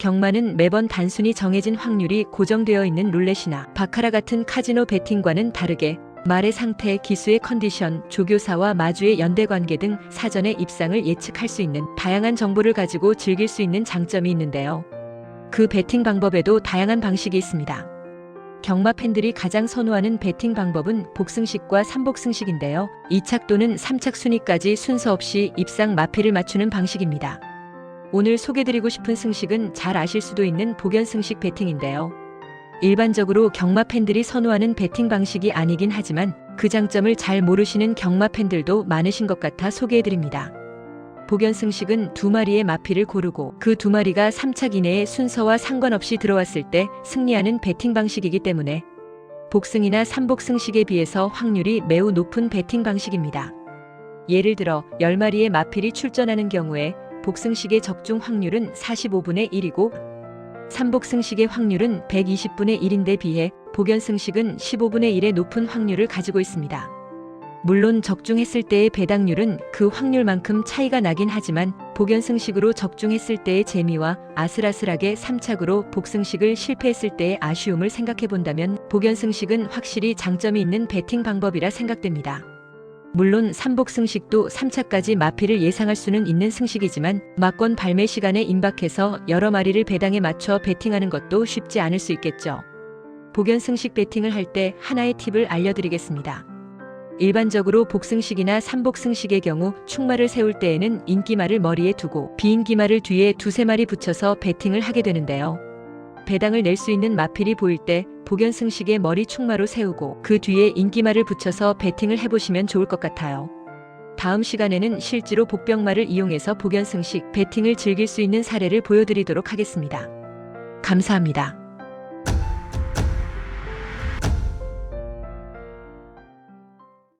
경마는 매번 단순히 정해진 확률이 고정되어 있는 룰렛이나 바카라 같은 카지노 베팅과는 다르게 말의 상태, 기수의 컨디션, 조교사와 마주의 연대 관계 등 사전에 입상을 예측할 수 있는 다양한 정보를 가지고 즐길 수 있는 장점이 있는데요. 그 베팅 방법에도 다양한 방식이 있습니다. 경마 팬들이 가장 선호하는 베팅 방법은 복승식과 삼복승식인데요. 2착 또는 3착 순위까지 순서 없이 입상 마패를 맞추는 방식입니다. 오늘 소개드리고 싶은 승식은 잘 아실 수도 있는 복연 승식 베팅인데요. 일반적으로 경마 팬들이 선호하는 베팅 방식이 아니긴 하지만 그 장점을 잘 모르시는 경마 팬들도 많으신 것 같아 소개해드립니다. 복연 승식은 두 마리의 마피를 고르고 그 두 마리가 3착 이내의 순서와 상관없이 들어왔을 때 승리하는 베팅 방식이기 때문에 복승이나 삼복승식에 비해서 확률이 매우 높은 베팅 방식입니다. 예를 들어 10마리의 마필이 출전하는 경우에 복승식의 적중 확률은 45분의 1이고 삼복승식의 확률은 120분의 1인데 비해 복연승식은 15분의 1의 높은 확률을 가지고 있습니다. 물론 적중했을 때의 배당률은 그 확률만큼 차이가 나긴 하지만 복연승식으로 적중했을 때의 재미와 아슬아슬하게 3착으로 복승식을 실패했을 때의 아쉬움을 생각해 본다면 복연승식은 확실히 장점이 있는 베팅 방법이라 생각됩니다. 물론 삼복 승식도 3차까지 마피를 예상할 수는 있는 승식이지만 막권 발매 시간에 임박해서 여러 마리를 배당에 맞춰 베팅하는 것도 쉽지 않을 수 있겠죠. 복연 승식 베팅을 할 때 하나의 팁을 알려드리겠습니다. 일반적으로 복승식이나 삼복승식의 경우 충마를 세울 때에는 인기말을 머리에 두고 비인기말을 뒤에 두세 마리 붙여서 베팅을 하게 되는데요. 배당을 낼 수 있는 마필이 보일 때 복연승식의 머리 충마로 세우고 그 뒤에 인기말을 붙여서 베팅을 해보시면 좋을 것 같아요. 다음 시간에는 실제로 복병말을 이용해서 복연승식 베팅을 즐길 수 있는 사례를 보여드리도록 하겠습니다. 감사합니다.